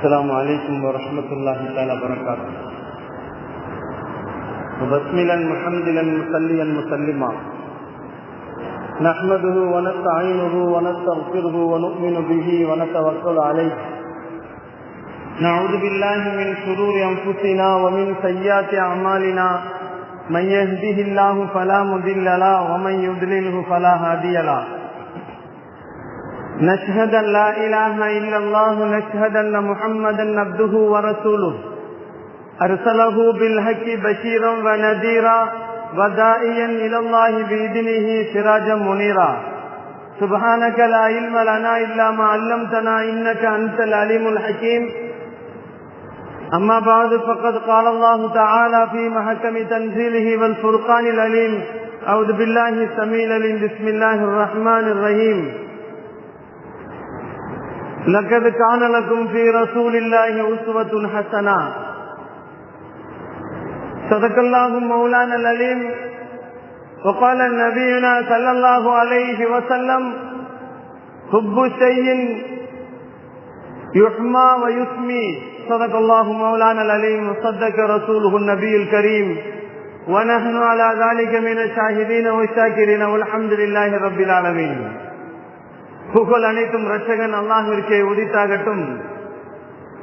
السلام عليكم ورحمة الله تعالى وبركاته. وبسملا محمدا مسليا مسلما. نحمده ونستعينه ونستغفره ونؤمن به ونتوكل عليه. نعوذ بالله من شرور أنفسنا ومن سيئات أعمالنا. من يهده الله فلا مضل له ومن يضلله فلا هادي له. نشهد أن لا إله إلا الله نشهد أن محمدا عبده ورسوله. أرسله بالحق بشيرا ونذيرا ودائيا إلى الله بإذنه سراجا منيرا. سبحانك لا علم لنا إلا ما علمتنا إنك أنت العليم الحكيم. أما بعد فقد قال الله تعالى في محكم تنزيله والفرقان العليم أعوذ بالله السميع العليم بسم الله الرحمن الرحيم. لقد كان لكم في رسول الله أسوة حسنة. صدق الله مولانا العليم. وقال نبينا صلى الله عليه وسلم حب شيء يحمى ويسمي. صدق الله مولانا العليم. وصدق رسوله النبي الكريم. ونحن على ذلك من الشاهدين والشاكرين. والحمد لله رب العالمين. புகழ் அனைத்தும் ரட்சகன் அல்லாஹிற்கே உதித்தாகட்டும்.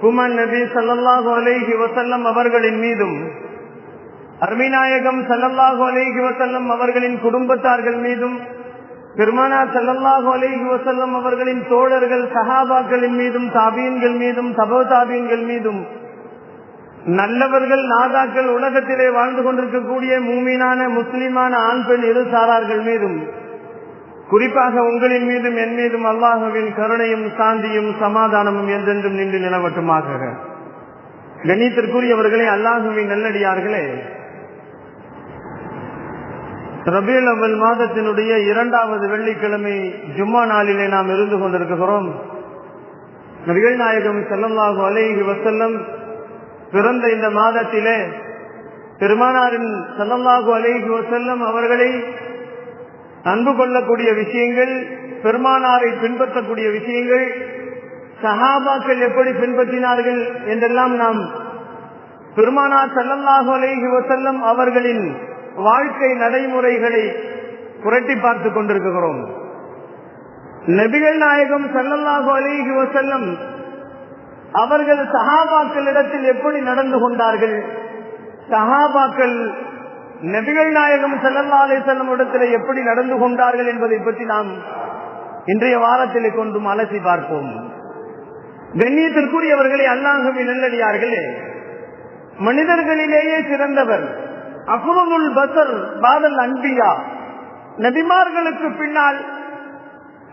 குமன் நபி சல்லாஹு அலைஹி வசல்லம் அவர்களின் மீதும் அருமிநாயகம் சல்லல்லாஹு அலைஹி வசல்லம் அவர்களின் குடும்பத்தார்கள் மீதும் பெருமானா சல்லல்லாஹு அலைஹி வசல்லம் அவர்களின் தோழர்கள் சஹாபாக்களின் மீதும் தாபீன்கள் மீதும் தபோ தாபீன்கள் மீதும் நல்லவர்கள் நாதாக்கள் உலகத்திலே வாழ்ந்து கொண்டிருக்கக்கூடிய மூமீனான முஸ்லிமான ஆண் பெண் இரு சாரார்கள் மீதும் குறிப்பாக உங்களின் மீதும் என் மீதும் அல்லாஹுவின் கருணையும் சாந்தியும் சமாதானமும் என்றென்றும் நின்று நிலவட்டுமாக. கணித்திற்குரியவர்களே அல்லாஹுவின் நல்லடியார்களே. ரபியல் அவல் மாதத்தினுடைய இரண்டாவது வெள்ளிக்கிழமை ஜும்மா நாளிலே நாம் இருந்து கொண்டிருக்கிறோம். நபிகள் நாயகம் செல்லல்லாஹு அலைஹி வசல்லம் பிறந்த இந்த மாதத்திலே பெருமானாரின் செல்லம்லாகு அலேஹி வசல்லம் அவர்களை அன்பு கொள்ளக்கூடிய விஷயங்கள் பெருமானாரை பின்பற்றக்கூடிய விஷயங்கள் சஹாபாக்கள் எப்படி பின்பற்றினார்கள் என்றெல்லாம் நாம் பெருமானார் செல்லல்லாஹு அலைஹி வசல்லம் அவர்களின் வாழ்க்கை நடைமுறைகளை புரட்டி பார்த்துக் கொண்டிருக்கிறோம். நபிகள் நாயகம் செல்லல்லாஹு அலைஹி வசல்லம் அவர்கள் சஹாபாக்களிடத்தில் எப்படி நடந்து கொண்டார்கள்? சஹாபாக்கள் நபிகள் நாயகம் செல்லல்லா அலை செல்லும் இடத்துல எப்படி நடந்து கொண்டார்கள் என்பதை பற்றி நாம் இன்றைய வாரத்தில் கொண்டும் அலசி பார்ப்போம். கண்ணியத்திற்குரியவர்களை அல்லாஹவி நல்லடியார்களே மனிதர்களிலேயே சிறந்தவர் அகுரமுல் பசர் பாதல் அன்பியா. நபிமார்களுக்கு பின்னால்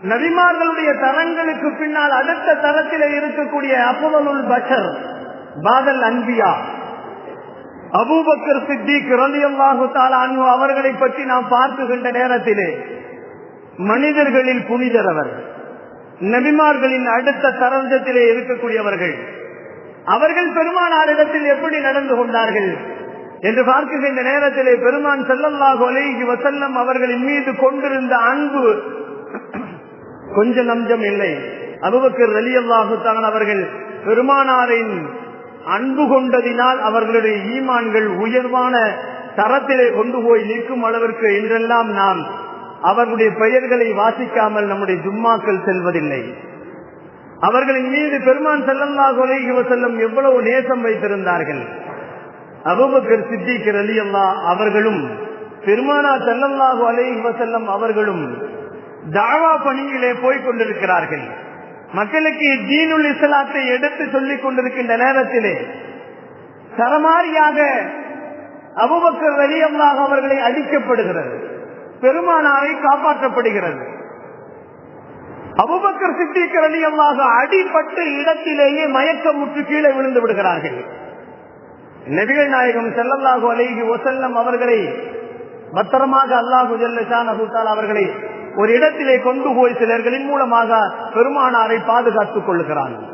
நபிமார்களுடைய தரங்களுக்கு பின்னால் அடுத்த தரத்திலே இருக்கக்கூடிய அபுதலுல் பஷர் பாதல் அன்பியா. அபூபக்கர் சித்திக் ரலியல்லாஹு தாலானு அவர்களை பற்றி நாம் பார்த்துகின்ற நேரத்திலே மனிதர்களில் புனிதர் அவர். நபிமார்களின் அடுத்த தரஞ்சத்திலே இருக்கக்கூடியவர்கள். அவர்கள் பெருமானாரிடத்தில் எப்படி நடந்து கொண்டார்கள் என்று பார்க்குகின்ற நேரத்திலே பெருமான் செல்லல்லாஹு அலைஹி வசல்லம் அவர்களின் மீது கொண்டிருந்த அன்பு கொஞ்ச நஞ்சம் இல்லை. அபுபக்கர் ரலியல்லாஹு தான் அவர்கள் பெருமானாரின் அன்பு கொண்டதினால் அவர்களுடைய ஈமான்கள் உயர்வான தரத்திலே கொண்டு போய் நிற்கும் அளவிற்கு என்றெல்லாம் நாம் அவர்களுடைய பெயர்களை வாசிக்காமல் நம்முடைய ஜும்மாக்கள் செல்வதில்லை. அவர்களின் மீது பெருமான் செல்லல்லாஹு அலைஹி செல்லும் எவ்வளவு நேசம் வைத்திருந்தார்கள். அபுபக்கர் சித்திக்கர் அலி அல்லா அவர்களும் பெருமானா செல்லல்லாஹு அலைஹி வசல்லம் அவர்களும் தாவா பணியிலே போய்க் கொண்டிருக்கிறார்கள். மக்களுக்கு தீனுல் இஸ்லாத்தை எடுத்து சொல்லிக் கொண்டிருக்கின்ற நேரத்திலே சரமாரியாக அபுபக்கர் வெளியம்மாக அவர்களை அடிக்கப்படுகிறது. பெருமானாரை காப்பாற்றப்படுகிறது. அபுபக்கர் சித்திக்கர் அலியல்லாக அடிப்பட்ட இடத்திலேயே மயக்கமுற்று கீழே விழுந்து விடுகிறார்கள். நபிகள் நாயகம் செல்லல்லாஹு அலைகி ஒசல்லம் அவர்களை பத்திரமாக அல்லாஹு ஜல்லஷான் அவர்களை ஒரு இடத்திலே கொண்டு போய் சிலர்களின் மூலமாக பெருமானாரை பாதுகாத்துக் கொள்கிறார்கள்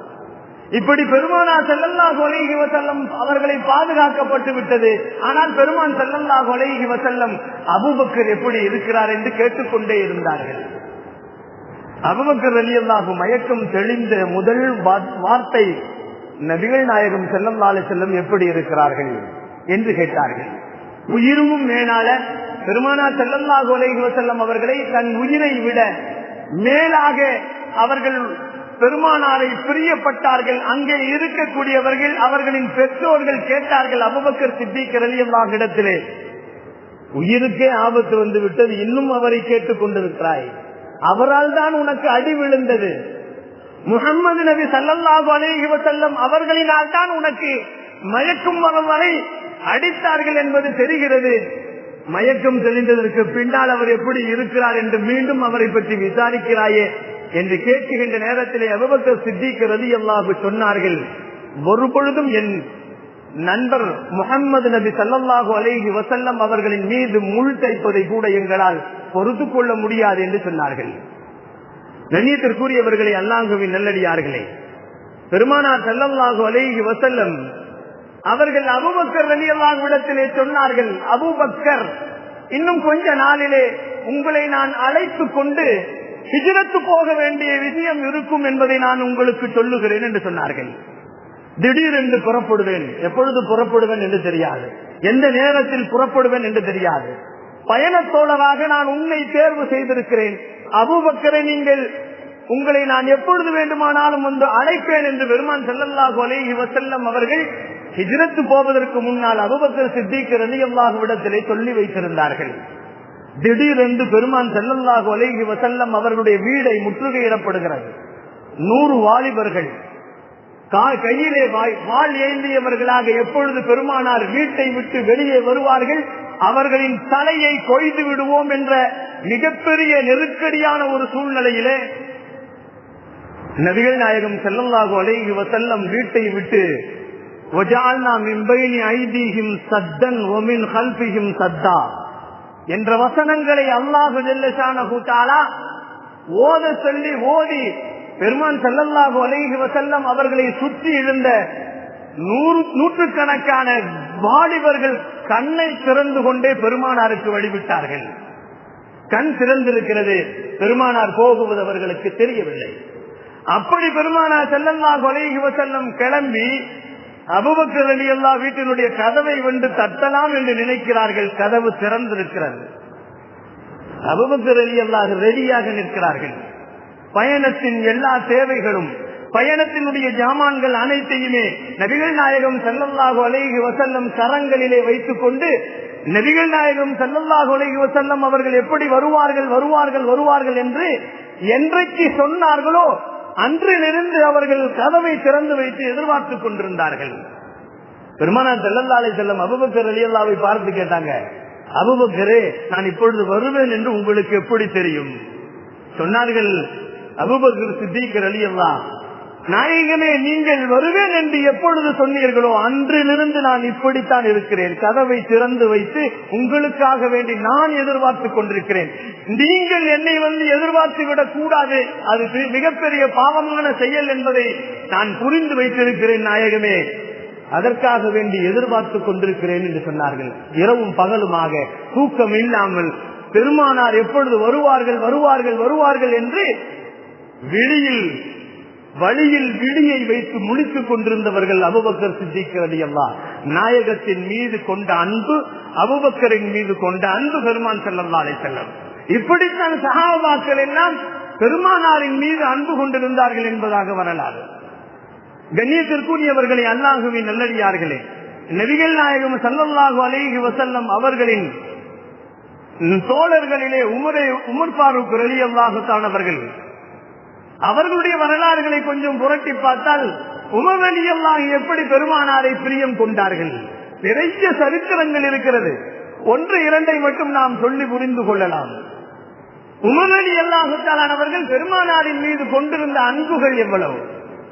இப்படி பெருமானார் செல்லல்லா கொலைகி வசல்லம் அவர்களை பாதுகாக்கப்பட்டு விட்டது. ஆனால் பெருமான் செல்லல்லா கொலைகி வசல்லம் அபுபக்கர் எப்படி இருக்கிறார் என்று கேட்டுக்கொண்டே இருந்தார்கள். அபுபக்கர் அலி மயக்கம் தெளிந்த முதல் வார்த்தை நபிகள் நாயகம் செல்லம் செல்லம் எப்படி இருக்கிறார்கள் என்று கேட்டார்கள். உயிரும் மேலால பெருமானா செல்லல்லாஹு அலைஹி செல்லம் அவர்களை தன் உயிரை விட மேலாக அவர்கள் பெருமானாரை பிரியப்பட்டார்கள். அங்கே இருக்கக்கூடியவர்கள் அவர்களின் பெற்றோர்கள் கேட்டார்கள் அபுபக்கர் சித்திக் ரலியல்லாஹு இடத்திலே உயிருக்கே ஆபத்து வந்து விட்டது இன்னும் அவரை கேட்டுக் கொண்டிருக்கிறாய். அவரால் தான் உனக்கு அடி விழுந்தது. முகம்மது நபி சல்லாஹு அலைஹி வஸல்லம் அவர்களினால் தான் உனக்கு மயக்கும் வரும் வரை அடித்தார்கள் என்பது தெரிகிறது. மயக்கம் தெளிந்ததற்கு பின்னால் அவர் எப்படி இருக்கிறார் என்று மீண்டும் அவரை பற்றி விசாரிக்கிறாயே என்று கேட்கின்ற நேரத்திலே அபுபக்கர் ரதி அல்லாஹு சொன்னார்கள் ஒரு பொழுதும் என் நண்பர் முகமது நபி சல்லல்லாஹு அலேஹி வசல்லம் அவர்களின் மீது முள் தைப்பதை கூட எங்களால் பொறுத்து கொள்ள முடியாது என்று சொன்னார்கள். நண்ணியத்திற்குரியவர்களை அல்லாங்குவின் நல்லடியார்களே பெருமானார் சல்லல்லாஹு அலேஹி வசல்லம் அவர்கள் அபுபக்கர் வெளியெல்லாம் இடத்திலே சொன்னார்கள் அபுபக்கர் இன்னும் கொஞ்ச நாளிலே உங்களை நான் அழைத்து கொண்டு ஹிஜரத்து போக வேண்டிய விஷயம் இருக்கும் என்பதை நான் உங்களுக்கு சொல்லுகிறேன் என்று சொன்னார்கள். திடீரென்று புறப்படுவேன். எப்பொழுது புறப்படுவேன் என்று தெரியாது. எந்த நேரத்தில் புறப்படுவேன் என்று தெரியாது. பயணத்தோழராக நான் உன்னை தேர்வு செய்திருக்கிறேன். அபுபக்கரை நீங்கள் உங்களை நான் எப்பொழுது வேண்டுமானாலும் வந்து அழைப்பேன் என்று பெருமான் செல்லல்லாஹு அலைஹி வசல்லம் அவர்கள் ஹிஜ்ரத்து போவதற்கு முன்னால் அபுபக்கர் சித்திக் ரலியல்லாஹு விடத்திலே சொல்லி வைத்திருந்தார்கள். திடீரென்று பெருமான் செல்லல்லாஹு அலைஹி வசல்லம் அவர்களுடைய வீடை முற்றுகையிடப்படுகிறது. நூறு வாலிபர்கள் கையிலே வாழ் ஏந்தியவர்களாக எப்பொழுது பெருமானார் வீட்டை விட்டு வெளியே வருவார்கள் அவர்களின் தலையை கொய்து விடுவோம் என்ற மிகப்பெரிய நெருக்கடியான ஒரு சூழ்நிலையிலே நபிகள் நாயகம் செல்லல்லாக அலைஹி வசல்லம் வீட்டை விட்டு சத்தா என்ற வசனங்களை அல்லாஹு ஜெல்லஷானா ஓத சொல்லி ஓதி பெருமான் செல்லல்லாஹு அலைஹி வசல்லம் அவர்களை சுற்றி இருந்த நூறு நூற்றுக்கணக்கான வாலிபர்கள் கண்ணை திறந்து கொண்டே பெருமானாருக்கு வழிவிட்டார்கள். கண் திறந்திருக்கிறது பெருமானார் போகுவது அவர்களுக்கு தெரியவில்லை. அப்படி பெருமானார் செல்லல்லாஹு அலைஹி வசல்லம் கிளம்பி அபுபக்கர் அலி அல்லா வீட்டினுடைய கதவை வந்து தட்டலாம் என்று நினைக்கிறார்கள். கதவு திறந்திருக்கிறது. அபுபக்கர் அலி அல்லாஹ் ரெடியாக நிற்கிறார்கள். பயணத்தின் எல்லா தேவைகளும் பயணத்தினுடைய ஜாமான்கள் அனைத்தையுமே நபிகள் நாயகம் செல்லல்லாஹு அலைகி வசல்லம் சரங்களிலே வைத்துக் கொண்டு நபிகள் நாயகம் செல்லல்லாஹு அலைகி வசல்லம் அவர்கள் எப்படி வருவார்கள் வருவார்கள் வருவார்கள் என்று என்றைக்கு சொன்னார்களோ அன்றிலிருந்து அவர்கள் கதவை திறந்து வைத்து எதிர்பார்த்துக் கொண்டிருந்தார்கள். பெருமானார் செல்லல்லாலை செல்லும் அபுபக்கர் அலியல்லாவை பார்த்து கேட்டாங்க அபுபக்கரே நான் இப்பொழுது வருவேன் என்று உங்களுக்கு எப்படி தெரியும்? சொன்னார்கள் அபுபக்கர் சித்திகர் அலியல்லா நாயகமே நீங்கள் வருவேன் என்று எப்பொழுது சொன்னீர்களோ அன்றிலிருந்து நான் இப்படித்தான் இருக்கிறேன். கதவை திறந்து வைத்து உங்களுக்காக வேண்டி நான் எதிர்பார்த்து கொண்டிருக்கிறேன். நீங்கள் என்னை வந்து எதிர்பார்த்து விடக் கூடாது அது மிகப்பெரிய பாவமான செயல் என்பதை நான் புரிந்து வைத்திருக்கிறேன் நாயகமே. அதற்காக வேண்டி எதிர்பார்த்து கொண்டிருக்கிறேன் என்று சொன்னார்கள். இரவும் பகலுமாக தூக்கம் இல்லாமல் பெருமானார் எப்பொழுது வருவார்கள் வருவார்கள் வருவார்கள் என்று வெளியில் வழியில் விடியை வைத்து முடித்துக் கொண்டிருந்தவர்கள் அபுபக்கர் சித்திக்கிறது எல்லாம் நாயகத்தின் மீது கொண்ட அன்பு அபுபக்கரின் மீது கொண்ட அன்பு பெருமான் செல்லல்லாலை செல்லம் இப்படித்தான் சகாபாக்கள் எல்லாம் பெருமானாரின் மீது அன்பு கொண்டிருந்தார்கள் என்பதாக வரலாறு. கண்ணியத்திற்குரியவர்களை அல்லாஹுவின் நல்லடியார்களே நபிகள் நாயகம் சல்லல்லாஹு அலேஹி வசல்லம் அவர்களின் தோழர்களிலே உமரை உமர் பாரூக் ரலி அல்லாஹுத்தானவர்கள் அவர்களுடைய வரலாறுகளை கொஞ்சம் புரட்டி பார்த்தால் உமர் அலி எப்படி பெருமானாரை பிரியம் கொண்டார்கள்? நிறைய சரித்திரங்கள் இருக்கிறது. ஒன்று இரண்டை மட்டும் நாம் சொல்லி புரிந்து கொள்ளலாம். உமவெளி அலி அல்லாஹுத்தாலானவர்கள் பெருமானாரின் மீது கொண்டிருந்த அன்புகள் எவ்வளவு?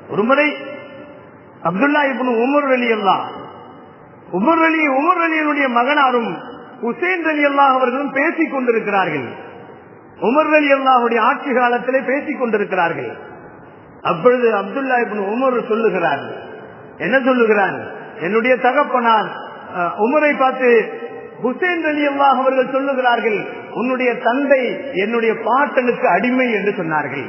ஒருமுறை அப்துல்லா இப்னு உமர் அலி அல்லா உமர் அலி உமர் அலியனுடைய மகனாரும் ஹுசேன் அலி அல்லாஹ் அவர்களும் பேசிக் கொண்டிருக்கிறார்கள். உமர் அலி அல்லாஹுடைய ஆட்சி காலத்திலே பேசிக் கொண்டிருக்கிறார்கள். அப்பொழுது அப்துல்லா இப்ப உமர் சொல்லுகிறார். என்ன சொல்லுகிறார்? என்னுடைய தகப்பனார் உமரை பார்த்து ஹுசேன் அலி அல்லாஹ் அவர்கள் சொல்லுகிறார்கள் உன்னுடைய தந்தை என்னுடைய பாட்டனுக்கு அடிமை என்று சொன்னார்கள்.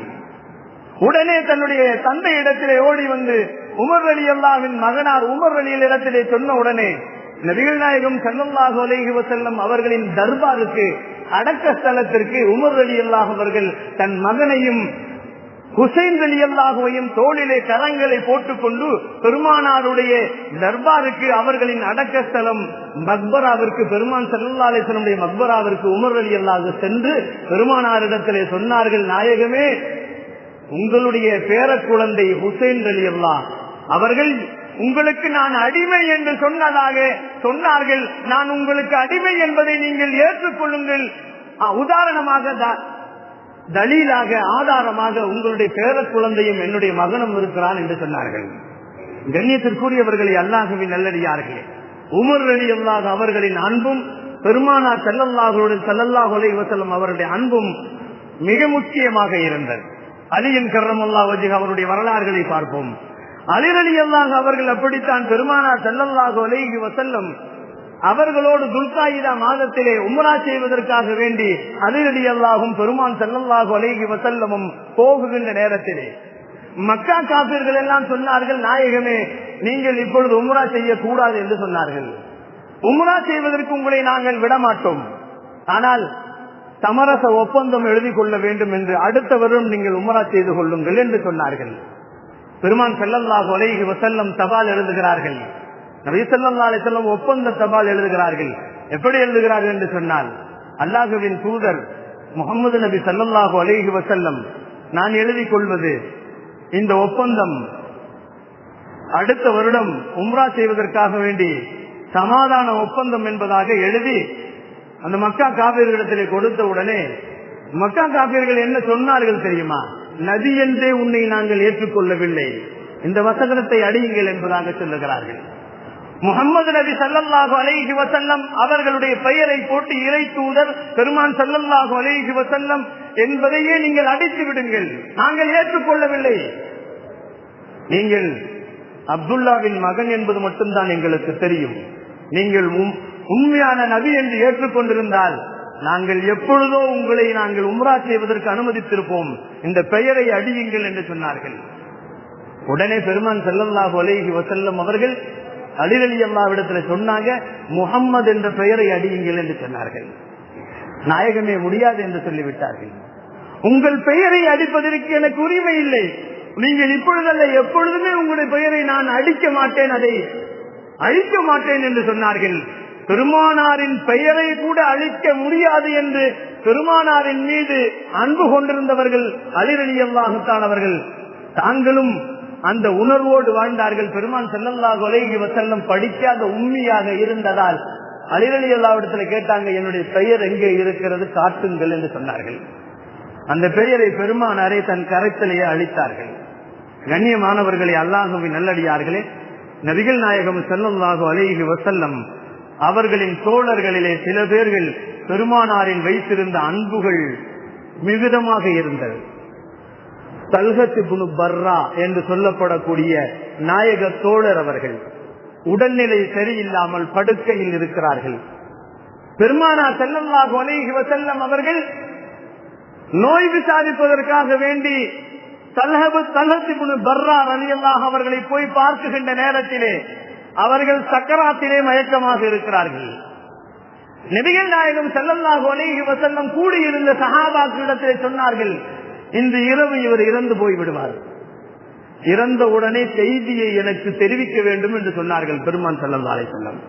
உடனே தன்னுடைய தந்தை இடத்திலே ஓடி வந்து உமர் அலி அல்லாவின் மகனார் உமர் அலியில் இடத்திலே சொன்ன உடனே நபிகள் நாயகம் செல்லல்லாஹு அலேஹி வசல்லம் அவர்களின் தர்பாருக்கு அடக்க ஸ்தலத்திற்கு உமர் அலி அல்லாஹ் தன் மகனையும் ஹுசைன் அலி அல்லாஹுவையும் தோளிலே கரங்களை போட்டுக்கொண்டு பெருமானாருடைய தர்பாருக்கு அவர்களின் அடக்க ஸ்தலம் மக்பராவிற்கு பெருமான் செல்லாலேசனுடைய மக்பராவிற்கு உமர் அலி அல்லாஹ் சென்று பெருமானாரிடத்திலே சொன்னார்கள் நாயகமே உங்களுடைய பேர குழந்தை ஹுசைன் அலி அல்லாஹ் அவர்கள் உங்களுக்கு நான் அடிமை என்று சொன்னதாக சொன்னார்கள். நான் உங்களுக்கு அடிமை என்பதை நீங்கள் ஏற்றுக்கொள்ளுங்கள். உதாரணமாக த- தலீலாக ஆதாரமாக உங்களுடைய பேர குழந்தையும் என்னுடைய மகனும் இருக்கிறான் என்று சொன்னார்கள். கண்ணியத்திற்குரியவர்களை அல்லாஹுவின் நல்லடியார்களே. உமர் அலி அல்லாத அவர்களின் அன்பும் பெருமானா செல்லல்லாஹுடன் செல்லல்லாஹு அலைஹி அவருடைய அன்பும் மிக முக்கியமாக இருந்தது. அலியின் கர்ரமல்லா வஜி அவருடைய வரலாறுகளை பார்ப்போம். அலிரலி அல்லாஹ் அவர்கள் அப்படித்தான் பெருமானார் செல்லல்லாக ஒலகி வசல்லம் அவர்களோடு துல்காயிதா மாதத்திலே உமரா செய்வதற்காக வேண்டி அலிரலி அல்லாஹும் பெருமான் செல்லல்லாக ஒலகி வசல்லமும் போகுகின்ற நேரத்திலே. மக்கா காப்பீர்கள் எல்லாம் சொன்னார்கள் நாயகமே நீங்கள் இப்பொழுது உம்ரா செய்யக்கூடாது என்று சொன்னார்கள். உம்ரா செய்வதற்கு உங்களை நாங்கள் விடமாட்டோம். ஆனால் சமரச ஒப்பந்தம் எழுதி கொள்ள வேண்டும் என்று அடுத்த வருடம் நீங்கள் உமரா செய்து கொள்ளுங்கள் என்று சொன்னார்கள். பெருமான் செல்லல்லாஹு அலைஹி வசல்லம் தபால் எழுதுகிறார்கள். நபி ஸல்லல்லாஹு செல்லம் ஒப்பந்த தபால் எழுதுகிறார்கள். எப்படி எழுதுகிறார்கள் என்று சொன்னால் அல்லாஹுவின் தூதர் முகமது நபி ஸல்லல்லாஹு அலைஹி வசல்லம் நான் எழுதிக் கொள்வது இந்த ஒப்பந்தம் அடுத்த வருடம் உம்ரா செய்வதற்காக வேண்டி சமாதான ஒப்பந்தம் என்பதாக எழுதி அந்த மக்கா காப்பீர்களிடத்திலே கொடுத்த உடனே மக்கா காவியர்கள் என்ன சொன்னார்கள் தெரியுமா? நதி என்றே உன்னை நாங்கள் ஏற்றுக்கொள்ளவில்லை. இந்த வசனத்தை அடியுங்கள் என்பதாக சொல்லுகிறார்கள். முகமது நபி சல்லல்லாஹு அலைஹி வசல்லம் அவர்களுடைய பெயரை போட்டு இறை தூதர் பெருமான் சல்லல்லாஹு அலைஹி வசல்லம் என்பதையே நீங்கள் அடித்து விடுங்கள். நாங்கள் ஏற்றுக்கொள்ளவில்லை. நீங்கள் அப்துல்லாவின் மகன் என்பது மட்டும்தான் எங்களுக்கு தெரியும். நீங்கள் உம்- உண்மையான நபி என்று ஏற்றுக்கொண்டிருந்தால் நாங்கள் எப்பொழுதோ உங்களை நாங்கள் உம்ரா செய்வதற்கு அனுமதித்திருப்போம். இந்த பெயரை அடியுங்கள் என்று சொன்னார்கள். உடனே பெருமான் செல்லல்லாஹு அலேஹி வசல்லம் அவர்கள் அலிரலி அல்லாவிடத்துல சொன்னாங்க முகம்மது என்ற பெயரை அடியுங்கள் என்று சொன்னார்கள். நாயகமே முடியாது என்று சொல்லிவிட்டார்கள். உங்கள் பெயரை அடிப்பதற்கு எனக்கு உரிமை இல்லை. நீங்கள் இப்பொழுதல்ல எப்பொழுதுமே உங்களுடைய பெயரை நான் அடிக்க மாட்டேன் அதை அழிக்க மாட்டேன் என்று சொன்னார்கள். பெருமானாரின் பெயரை கூட அழிக்க முடியாது என்று பெருமானாரின் மீது அன்பு கொண்டிருந்தவர்கள் அலிரலி அவர்கள். தாங்களும் அந்த உணர்வோடு வாழ்ந்தார்கள். பெருமான் செல்லல்லாக அலைஹி வசல்லம் படிக்காத உண்மையாக இருந்ததால் அலிரலி அல்லாவிடத்தில் கேட்டாங்க என்னுடைய பெயர் எங்கே இருக்கிறது? காட்டுங்கள் என்று சொன்னார்கள். அந்த பெயரை பெருமானாரே தன் கரைத்தலையே அளித்தார்கள் கண்ணியமானவர்களை அல்லாஹுவின் நல்லடியார்களே நபிகள் நாயகம் செல்லல்லாக அலைஹி வசல்லம் அவர்களின் தோழர்களிலே சில பேர்கள் பெருமானாரின் வைத்திருந்த அன்புகள் மிகுதமாக இருந்தது. தல்கத்து புனு பர்ரா என்று சொல்லப்படக்கூடிய நாயக தோழர் அவர்கள் உடல்நிலை சரியில்லாமல் படுக்கையில் இருக்கிறார்கள். பெருமானா செல்லல்லாஹு அலைஹி செல்லம் அவர்கள் நோய் விசாரிப்பதற்காக வேண்டி தல்ஹபு தல்ஹத்து புனு பர்ரா ரலியல்லாக அவர்களை போய் பார்க்குகின்ற நேரத்திலே அவர்கள் சக்கராத்திலே மயக்கமாக இருக்கிறார்கள். நபிகள் நாயகம் செல்லல்லாஹு அலேஹி வசல்லம் கூடியிருந்த சஹாபாக்களிடத்திலே சொன்னார்கள் இன்று இரவு இவர் இறந்து போய் விடுவார். இறந்த உடனே செய்தியை எனக்கு தெரிவிக்க வேண்டும் என்று சொன்னார்கள் பெருமான் செல்லல்லா அலை செல்லம்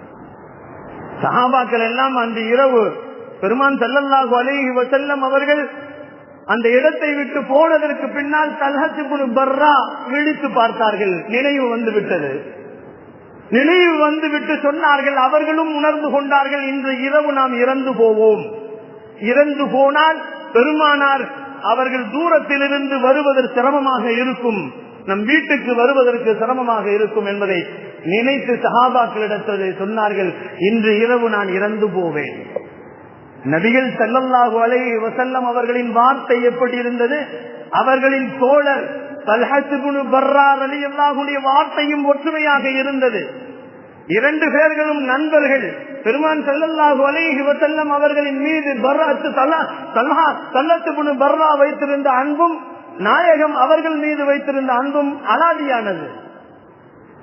சஹாபாக்கள் எல்லாம் அந்த இரவு பெருமான் செல்லல்லாஹு அலேஹி வசல்லம் அவர்கள் அந்த இடத்தை விட்டு போனதற்கு பின்னால் தல்ஹத்து குழு பர்ரா விழித்து பார்த்தார்கள். நினைவு வந்து விட்டது நினைவு வந்து விட்டு சொன்னார்கள் அவர்களும் உணர்ந்து கொண்டார்கள் இன்று இரவு நாம் இறந்து போவோம். இறந்து போனால் பெருமானார் அவர்கள் தூரத்திலிருந்து வருவதற்கு சிரமமாக இருக்கும் நம் வீட்டுக்கு வருவதற்கு சிரமமாக இருக்கும் என்பதை நினைத்து சஹாபாக்களிடத்தில் சொன்னார்கள் இன்று இரவு நான் இறந்து போவேன். நபிகள் செல்லல்லாஹு அலை வசல்லம் அவர்களின் வார்த்தை எப்படி இருந்தது? அவர்களின் தோழர் தல்ஹத்துபுனு பர்ரா ரலியல்லாஹுடைய வார்த்தையும் ஒற்றுமையாக இருந்தது. இரண்டு பேர்களும் நண்பர்கள். பெருமான் செல்லல்லாஹு அலைஹி வசல்லம் அவர்களின் மீது பர்ராத்து தலா தல்லத்துபுனு பர்ரா வைத்திருந்த அன்பும் நாயகம் அவர்கள் மீது வைத்திருந்த அன்பும் அலாதியானது.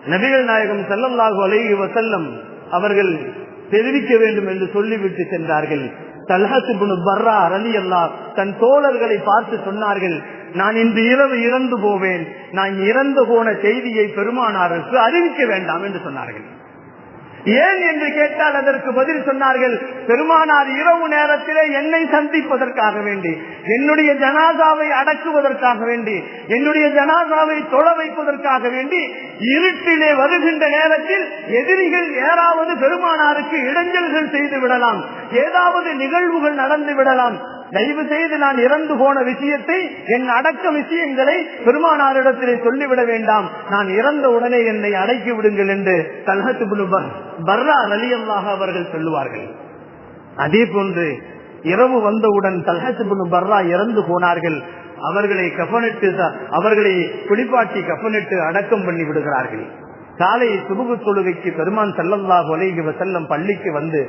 நபிகள் நாயகம் செல்லல்லாஹு அலைஹி வசல்லம் அவர்கள் தெரிவிக்க வேண்டும் என்று சொல்லிவிட்டு சென்றார்கள். தல்ஹத்துபுனு பர்ரா அலி அல்லா தன் தோழர்களை பார்த்து சொன்னார்கள். நான் இன்று இரவு இறந்து போவேன். நான் இறந்து போன செய்தியை பெருமானாருக்கு அறிவிக்க வேண்டாம் என்று சொன்னார்கள். ஏன் என்று கேட்டால் அதற்கு பதில் சொன்னார்கள் பெருமானார் இரவு நேரத்திலே என்னை சந்திப்பதற்காக வேண்டி என்னுடைய ஜனாதாவை அடக்குவதற்காக வேண்டி என்னுடைய ஜனாதாவை தொழ வைப்பதற்காக வேண்டி இருட்டிலே வருகின்ற நேரத்தில் எதிரிகள் ஏறாவது பெருமானாருக்கு இடைஞ்சல்கள் செய்து விடலாம் ஏதாவது நிகழ்வுகள் நடந்து விடலாம் தயவு செய்து நான் இறந்து போன விஷயத்தை என் அடக்க விஷயங்களை பெருமானாரிடத்திலே சொல்லிவிட வேண்டாம். நான் இறந்த உடனே என்னை அடக்கி விடுங்கள் என்று தல்ஹத்து பர்ரா ரலியல்லாக அவர்கள் சொல்லுவார்கள். அதே போன்று இரவு வந்தவுடன் தல்ஹத்து பர்ரா இறந்து போனார்கள். அவர்களை கஃனிட்டு அவர்களை குளிப்பாட்டி கஃனிட்டு அடக்கம் பண்ணி விடுகிறார்கள். காலை சுபுகு தொழுகைக்கு பெருமான் செல்லல்லா ஒலைகி செல்லம் பள்ளிக்கு வந்து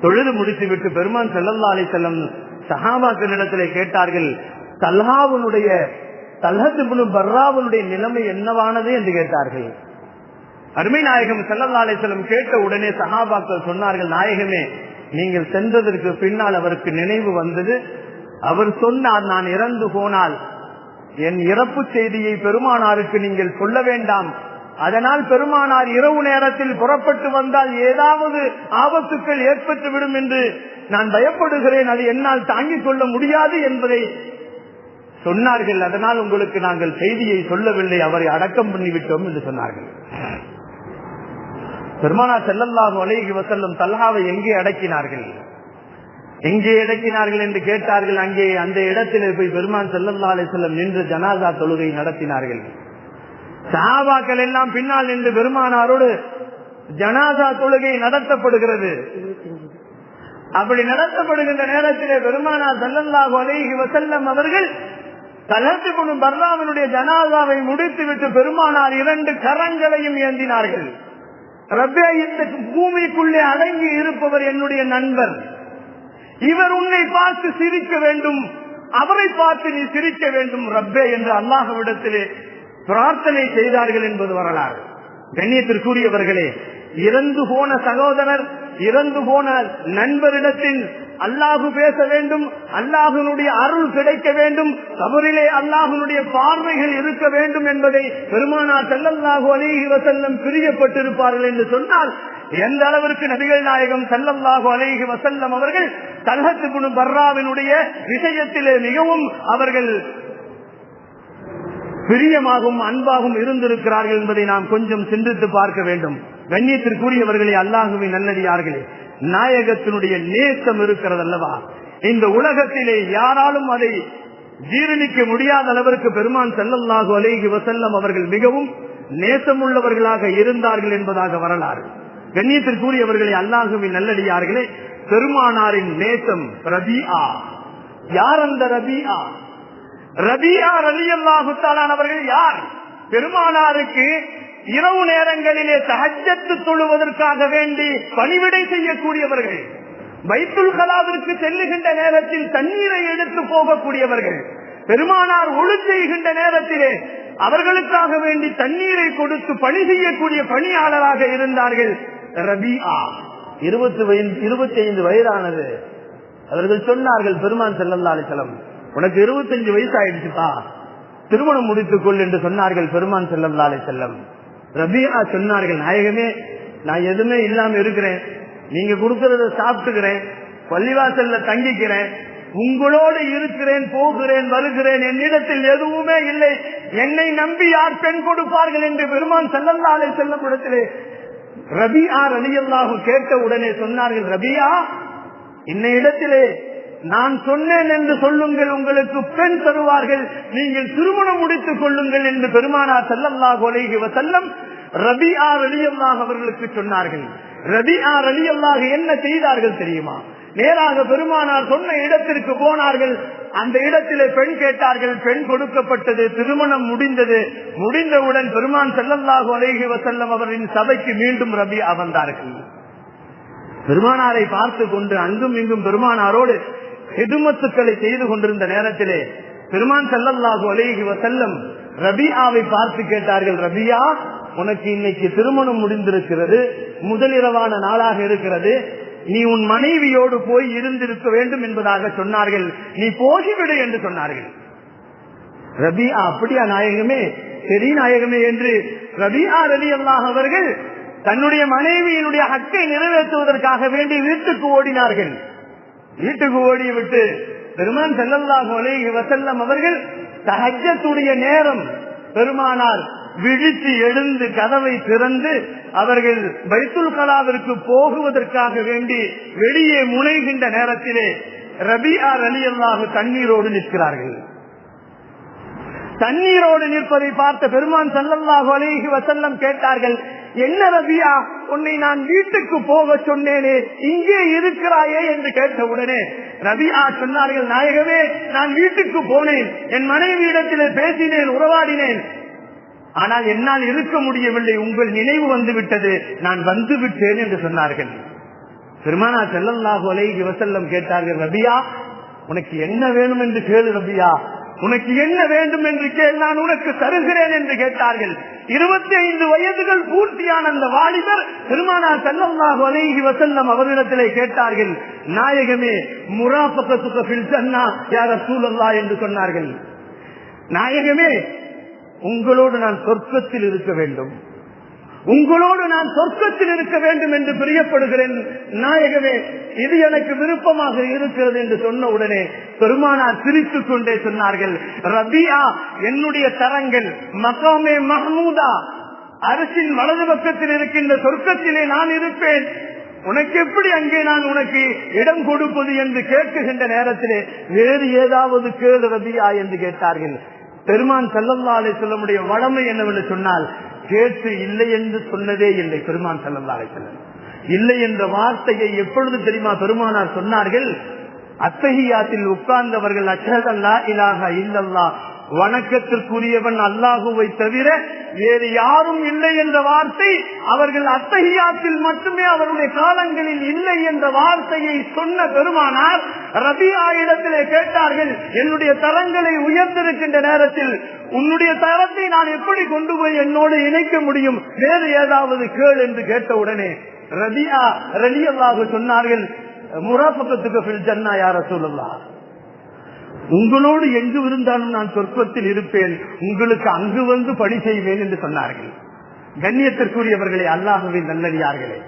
தொழுது முடித்துவிட்டு பெருமான் செல்லல்லா அலை செல்லம் சஹாபாக்களிடத்திலே கேட்டார்கள் தல்ஹாவுனுடைய தல்ஹத்து பர்ராவுனுடைய நிலைமை என்னவானது? என்று கேட்டார்கள். அருமை நாயகம் செல்லல்லா கேட்ட உடனே சஹாபாக்கள் சொன்னார்கள் நாயகமே நீங்கள் சென்றதற்கு பின்னால் அவருக்கு நினைவு வந்தது. அவர் சொன்னார் நான் இறந்து போனால் என் இறப்பு செய்தியை பெருமானாருக்கு நீங்கள் சொல்ல வேண்டாம். அதனால் பெருமானார் இரவு நேரத்தில் புறப்பட்டு வந்தால் ஏதாவது ஆபத்துக்கள் ஏற்பட்டு விடும் என்று நான் பயப்படுகிறேன். அது என்னால் தாங்கிக் கொள்ள முடியாது என்பதை சொன்னார்கள். அதனால் உங்களுக்கு நாங்கள் செய்தியை சொல்லவில்லை. அவரை அடக்கம் பண்ணிவிட்டோம் என்று சொன்னார்கள். பெருமானார் செல்லல்லாஹு அலைஹி வசல்லம் தல்ஹாவை எங்கே அடக்கினார்கள்? எங்கே அடக்கினார்கள் என்று கேட்டார்கள். அங்கே அந்த இடத்திலே போய் பெருமான் செல்லல்லா அலை செல்லம் நின்று ஜனாதா தொழுகை நடத்தினார்கள். சஹாபாக்கள் எல்லாம் பின்னால் நின்று பெருமானாரோடு ஜனாதா தொழுகை நடத்தப்படுகிறது. அப்படி நடத்தப்படுகின்ற நேரத்திலே பெருமானார் செல்லல்லாஹு அலேஹி வசல்லம் அவர்கள் தலத்து கொள்ளும் பர்லாவினுடைய ஜனாதாவை முடித்துவிட்டு பெருமானார் இரண்டு கரங்களையும் ஏந்தினார்கள். ரப்பே இந்த பூமிக்குள்ளே அடங்கி இருப்பவர் என்னுடைய நண்பர். இவர் உன்னை பார்த்து சிரிக்க வேண்டும். அவரை பார்த்து நீ சிரிக்க வேண்டும். ரப்பே என்று அல்லாஹவிடத்திலே பிரார்த்தனை செய்தார்கள் என்பது வரலாறு. கண்ணியத்திற்குரியவர்களே இறந்து போன சகோதரர் இறந்து போன நண்பரிடத்தில் அல்லாஹு பேச வேண்டும் அல்லாஹனுடைய அருள் கிடைக்க வேண்டும் கபரிலே அல்லாஹனுடைய பார்வைகள் இருக்க வேண்டும் என்பதை பெருமானார் செல்லல்லாஹு அலிஹி வசல்லம் பிரியப்பட்டிருப்பார்கள் என்று சொன்னால் எந்த அளவிற்கு நபிகள் நாயகம் செல்லல்லாஹு அலிஹி வசல்லம் அவர்கள் தல்ஹத்து குணு பர்ராவினுடைய விஷயத்திலே மிகவும் அவர்கள் பிரியமாகவும் அன்பாகவும் இருந்திருக்கிறார்கள் என்பதை நாம் கொஞ்சம் சிந்தித்து பார்க்க வேண்டும். கண்ணியத்திற்குரியவர்களே அல்லாஹுவின் நல்லடியார்களே நாயகத்தினுடைய நேசம் இருக்கிறது அல்லவா இந்த உலகத்திலே யாராலும் அதை ஜீரணிக்க முடியாத அளவிற்கு பெருமான் செல்லல்லாஹு அலேஹி வசல்லம் அவர்கள் மிகவும் நேசமுள்ளவர்களாக இருந்தார்கள் என்பதாக வரலாறு. கண்ணியத்திற்குரியவர்களே அல்லாஹுவின் நல்லடியார்களே பெருமானாரின் நேசம் ரபிஆ. யார் அந்த ரபிஆ? ரபியா ரலி அல்லாஹுத்தாலானவர்கள் யார்? பெருமானாருக்கு இரவு நேரங்களிலே சகஜத்து தொழுவதற்காக வேண்டி பணிவிடை செய்யக்கூடியவர்கள் வைத்துல் கலாவிற்கு செல்லுகின்ற நேரத்தில் தண்ணீரை எடுத்து போகக்கூடியவர்கள் பெருமானார் ஒழு செய்கின்ற நேரத்திலே அவர்களுக்காக வேண்டி தண்ணீரை கொடுத்து பணி செய்யக்கூடிய பணியாளராக இருந்தார்கள் ரபியா. இருபத்தி இருபத்தி ஐந்து வயதானது. அவர்கள் சொன்னார்கள் பெருமான் செல்லல்லா உனக்கு இருபத்தஞ்சு வயசு ஆயிடுச்சுப்பா திருமணம் முடித்துக்கொள் என்று சொன்னார்கள் பெருமான் செல்லல்லா செல்லம் ரபியா சொன்னார்கள் நாயகமே நான் எதுவுமே இல்லாம இருக்கிறேன். நீங்க கொடுக்கறத சாப்பிட்டுக்கிறேன். பள்ளிவாசல்ல தங்கிக்கிறேன். உங்களோடு இருக்கிறேன் போகிறேன் வருகிறேன். என்னிடத்தில் எதுவுமே இல்லை. என்னை நம்பி யார் பெண் கொடுப்பார்கள்? என்று பெருமான் செல்லல்லாலே செல்லும் இடத்திலே ரபியா ரலியல்லாக கேட்ட உடனே சொன்னார்கள் ரபியா இன்ன இடத்திலே நான் சொன்னேன் என்று சொல்லுங்கள் உங்களுக்கு பெண் தருவார்கள். நீங்கள் திருமணம் முடித்துக் கொள்ளுங்கள் என்று பெருமானார் செல்லல்லாஹ் செல்லம் ரபி ஆர் அலியல்லாஹ் அவர்களுக்கு சொன்னார்கள். ரபி ஆர் அலியல்லாக என்ன செய்தார்கள் தெரியுமா? நேராக பெருமானார் சொன்ன இடத்திற்கு போனார்கள். அந்த இடத்திலே பெண் கேட்டார்கள் பெண் கொடுக்கப்பட்டது திருமணம் முடிந்தது. முடிந்தவுடன் பெருமான் செல்லல்லாஹு அலைஹி வசல்லம் அவரின் சபைக்கு மீண்டும் ரபி அவந்தார்கள் பெருமானாரை பார்த்து கொண்டு அங்கும் இங்கும் பெருமானாரோடு எதுமத்துக்களை செய்து கொண்டிருந்த நேரத்திலே பெருமான் செல்லல்லாஹு அலைஹி வசல்லம் ரபியாவை பார்த்து கேட்டார்கள் ரபியா உனக்கு இன்னைக்கு திருமணம் முடிந்திருக்கிறது முதலிரவான நாளாக இருக்கிறது. நீ உன் மனைவியோடு போய் இருந்திருக்க வேண்டும் என்பதாக சொன்னார்கள். நீ போகிவிடு என்று சொன்னார்கள். ரபியா அப்படியா நாயகமே சரி நாயகமே என்று ரபியா ரவி அல்லாஹ் அவர்கள் தன்னுடைய மனைவியினுடைய ஹக்கை நிறைவேற்றுவதற்காக வேண்டி வீட்டுக்கு ஓடினார்கள். வீட்டுக்கு ஓடி விட்டு பெருமான் செல்லல்லாஹு அலைஹி வசல்லம் அவர்கள் தஹஜத்துடைய நேரம் பெருமானார் விழித்து எழுந்து கதவை திறந்து அவர்கள் பைத்துல் கலாவிற்கு போகுவதற்காக வேண்டி வெளியே முனைகின்ற நேரத்திலே ரபிஆர் அலி அல்லாஹு தண்ணீரோடு நிற்கிறார்கள். தண்ணீரோடு நிற்பதை பார்த்த பெருமான் சல்லல்லாஹு அலைஹி வசல்லம் கேட்டார்கள் என்ன ரபியா உன்னை நான் வீட்டுக்கு போக சொன்னேனே இங்கே இருக்கிறாயே என்று கேட்ட உடனே ரபியா சொன்னார்கள் நாயகமே நான் வீட்டுக்கு போனேன் என் மனைவியிடத்திலே பேசினேன் உறவாடினேன். ஆனால் என்னால் இருக்க முடியவில்லை உங்கள் நினைவு வந்து விட்டது நான் வந்து விட்டேன் என்று சொன்னார்கள். பெருமானா செல்லல்லாஹு அலை வசல்லம் கேட்டார்கள் ரபியா உனக்கு என்ன வேணும் என்று கேளு ரபியா உனக்கு என்ன வேண்டும் என்று கேள் நான் உனக்கு தருகிறேன் என்று கேட்டார்கள். இருபத்தி ஐந்து வயதுகள் பூர்த்தியான அந்த வாலிபர் பெருமானார் செல்லமாக அலைஹி வசல்லம் அவரிடத்திலே கேட்டார்கள் நாயகமே முராபகத்துக்கு ஃபில் சன்னா யார சூழல்லா என்று சொன்னார்கள். நாயகமே உங்களோடு நான் சொர்க்கத்தில் இருக்க வேண்டும். உங்களோடு நான் சொர்க்கத்தில் இருக்க வேண்டும் என்று பிரியப்படுகிறேன் நாயகமே இது எனக்கு விருப்பமாக இருக்கிறது என்று சொன்ன உடனே பெருமானார் சிரித்துக் கொண்டே சொன்னார்கள் ரபியா என்னுடைய தரங்கள் மகாமே மஹமூதா அரசின் வலது பக்கத்தில் இருக்கின்ற சொர்க்கத்திலே நான் இருப்பேன். உனக்கு எப்படி அங்கே நான் உனக்கு இடம் கொடுப்பது என்று கேட்குகின்ற நேரத்திலே வேறு ஏதாவது கேளு ரபியா என்று கேட்டார்கள். பெருமான் செல்லல்லா சொல்ல முடிய வளமை என்னவென்று சொன்னால் கேட்டு இல்லை என்று சொன்னதே இல்லை பெருமான் செல்லல்லா இல்லை என்ற வார்த்தையை எப்பொழுது தெரியுமா பெருமானார் சொன்னார்கள்? அத்தகையாத்தில் உட்கார்ந்தவர்கள் அச்சதல்லா இலாக இல்லல்லா வணக்கத்திற்குரியவன் அல்லாஹுவை தவிர வேறு யாரும் இல்லை என்ற வார்த்தை அவர்கள் அத்தகையாத்தில் மட்டுமே அவருடைய காலங்களில் இல்லை என்ற வார்த்தையை சொன்ன பெருமானார் ரபியா இடத்திலே கேட்டார்கள் என்னுடைய தரங்களை உயர்ந்திருக்கின்ற நேரத்தில் உன்னுடைய தரத்தை நான் எப்படி கொண்டு போய் என்னோடு இணைக்க முடியும்? வேறு ஏதாவது கேள் என்று கேட்ட உடனே ரபியா ரலியல்லாக சொன்னார்கள் முராபக்கத்துக்கு ஜன்னா யார சொல்லலாம் உங்களோடு எங்கு இருந்தாலும் நான் சொற்பத்தில் இருப்பேன். உங்களுக்கு அங்கு வந்து பணி செய்வேன் என்று சொன்னார்கள். கண்ணியத்திற்குரியவர்களே அல்லாஹுவின் நல்லடியார்களே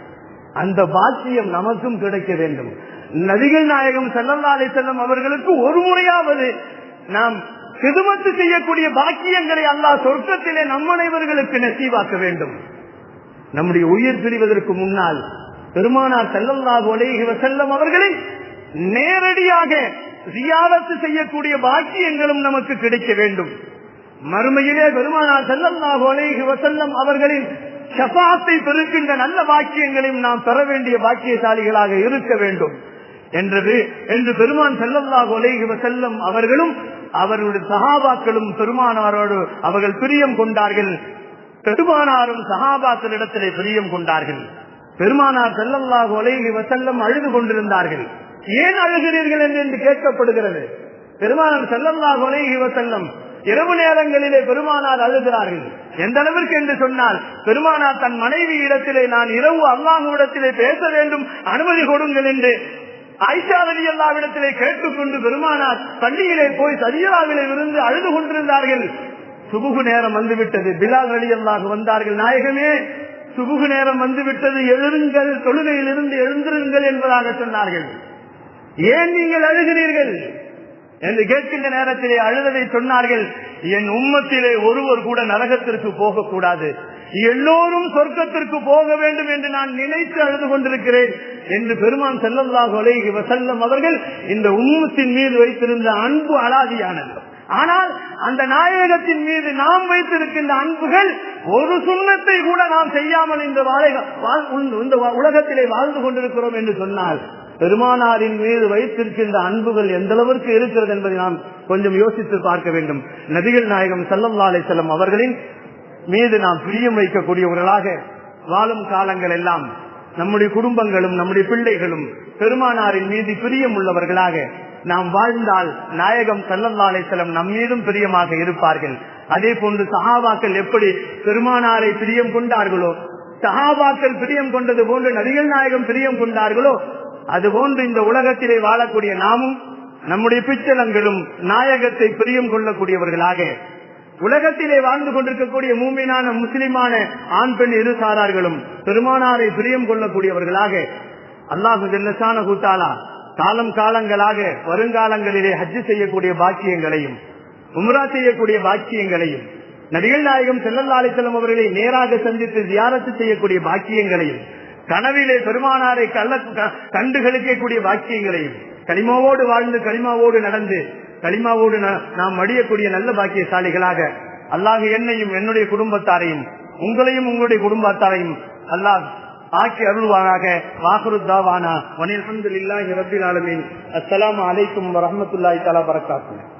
அந்த பாக்கியம் நமக்கும் கிடைக்க வேண்டும். நதிகள் நாயகம் செல்லல்லாலை செல்லும் அவர்களுக்கு ஒரு முறையாவது நாம் சிதுமத்து செய்யக்கூடிய பாக்கியங்களை அல்லாஹ் சொர்க்கத்திலே நம்மனைவர்களுக்கு நெசீவாக்க வேண்டும். நம்முடைய உயிர் பிரிவதற்கு முன்னால் பெருமானார் செல்லல்லாஹு அலைஹி செல்லும் அவர்களை நேரடியாக ஜியாரத்து செய்யக்கூடிய பாக்கியங்களும் நமக்கு கிடைக்க வேண்டும். மறுமையிலே பெருமானார் செல்லல்லாஹு அலைஹி வசல்லம் அவர்களின் ஷபாத்தை பெருக்கின்ற நல்ல வாக்கியங்களையும் நாம் பெற வேண்டிய பாக்கியசாலிகளாக இருக்க வேண்டும். என்றது என்று பெருமான் செல்லல்லாஹு அலைஹி வசல்லம் அவர்களும் அவர்களுடைய சகாபாக்களும் பெருமானாரோடு அவர்கள் பிரியம் கொண்டார்கள். பெருமானாரும் சகாபாக்களிடத்திலே பிரியம் கொண்டார்கள். பெருமானார் செல்லல்லாஹு அலைஹி வசல்லம் அழுது கொண்டிருந்தார்கள். ஏன் அழுகிறீர்கள் என்று என்று கேட்கப்படுகிறது. பெருமானார் செல்லல்லாஹு செல்லம் இரவு நேரங்களிலே பெருமானார் அழுகிறார்கள். எந்த அளவிற்கு என்று சொன்னால் பெருமானார் தன் மனைவி இடத்திலே நான் இரவு அல்லாஹுவிடத்திலே பேச வேண்டும் அனுமதி கொடுங்கள் என்று ஐஷா அல்லாவிடத்திலே கேட்டுக்கொண்டு பெருமானார் பள்ளியிலே போய் சரியலாவிலே இருந்து அழுது கொண்டிருந்தார்கள். சுபுகு நேரம் வந்துவிட்டது. பிலால் அலி அல்லாஹ் வந்தார்கள். நாயகமே சுபுகு நேரம் வந்துவிட்டது. எழுருங்கள் தொழுகையில் இருந்து எழுந்திருங்கள் என்பதாக சொன்னார்கள். ஏன் நீங்கள் அழுகிறீர்கள்? என்று கேட்கின்ற நேரத்திலே அழுததை சொன்னார்கள். என் உம்மத்திலே ஒருவர் கூட நரகத்திற்கு போகக்கூடாது. எல்லோரும் சொர்க்கத்திற்கு போக வேண்டும் என்று நான் நினைத்து அழுது கொண்டிருக்கிறேன் என்று பெருமான் செல்லல்லாஹு அலைஹி வசல்லம் அவர்கள் இந்த உம்மத்தின் மீது வைத்திருந்த அன்பு அலாதியானது. ஆனால் அந்த நாயகத்தின் மீது நாம் வைத்திருக்கின்ற அன்புகள் ஒரு சுண்ணத்தை கூட நாம் செய்யாமல் இந்த வாழ்- இந்த உலகத்திலே வாழ்ந்து கொண்டிருக்கிறோம் என்று சொன்னால் பெருமானாரின் மீது வைத்திருக்கின்ற அன்புகள் எந்த அளவிற்கு இருக்கிறது என்பதை நாம் கொஞ்சம் யோசித்து பார்க்க வேண்டும். நபிகள் நாயகம் செல்லம் லாலை செல்லம் அவர்களின் மீது நாம் பிரியம் வைக்கக்கூடியவர்களாக வாழும் காலங்கள் எல்லாம் நம்முடைய குடும்பங்களும் நம்முடைய பிள்ளைகளும் பெருமானாரின் மீது பிரியம் உள்ளவர்களாக நாம் வாழ்ந்தால் நாயகம் சல்லல்லா செல்லம் நம் மீதும் பிரியமாக இருப்பார்கள். அதே போன்று சஹாபாக்கள் எப்படி பெருமானாரை பிரியம் கொண்டார்களோ சஹாபாக்கள் பிரியம் கொண்டது போன்று நடிகள் நாயகம் பிரியம் கொண்டார்களோ அதுபோன்று இந்த உலகத்திலே வாழக்கூடிய நாமும் நம்முடைய பிச்சலங்களும் நாயகத்தை பிரியம் கொள்ளக்கூடியவர்களாக உலகத்திலே வாழ்ந்து கொண்டிருக்கக்கூடிய மூமினான முஸ்லிமான ஆண் பெண் இரு சாரார்களும் பெருமானாரை பிரியம் கொள்ளக்கூடியவர்களாக அல்லாஹு ஜெல்லசான கூட்டாளா காலம் காலங்களாக வருங்காலங்களிலே ஹஜ்ஜு செய்யக்கூடிய பாக்கியங்களையும் உம்ரா செய்யக்கூடிய பாக்கியங்களையும் நபிகள் நாயகம் செல்லல்லாலை செல்லும் அவர்களை நேராக சந்தித்து தியாரத்து செய்யக்கூடிய பாக்கியங்களையும் கனவிலே பெருமானாரை கள்ள க- கண்டு பாக்கியங்களையும் களிமாவோடு வாழ்ந்து களிமாவோடு நடந்து களிமாவோடு நாம் மடியக்கூடிய நல்ல பாக்கியசாலிகளாக அல்லாஹ் என்னையும் என்னுடைய குடும்பத்தாரையும் உங்களையும் உங்களுடைய குடும்பத்தாரையும் அல்லாஹ் ஆக்கி அருள்வானாக. வாகுருத்தாவானா வனில் அஹமதுல்லாஹி ரபில் ஆலமீன். அஸ்ஸலாமு அலைக்கும் வரஹ்மத்துல்லாஹி தலா பரக்காத்துஹு.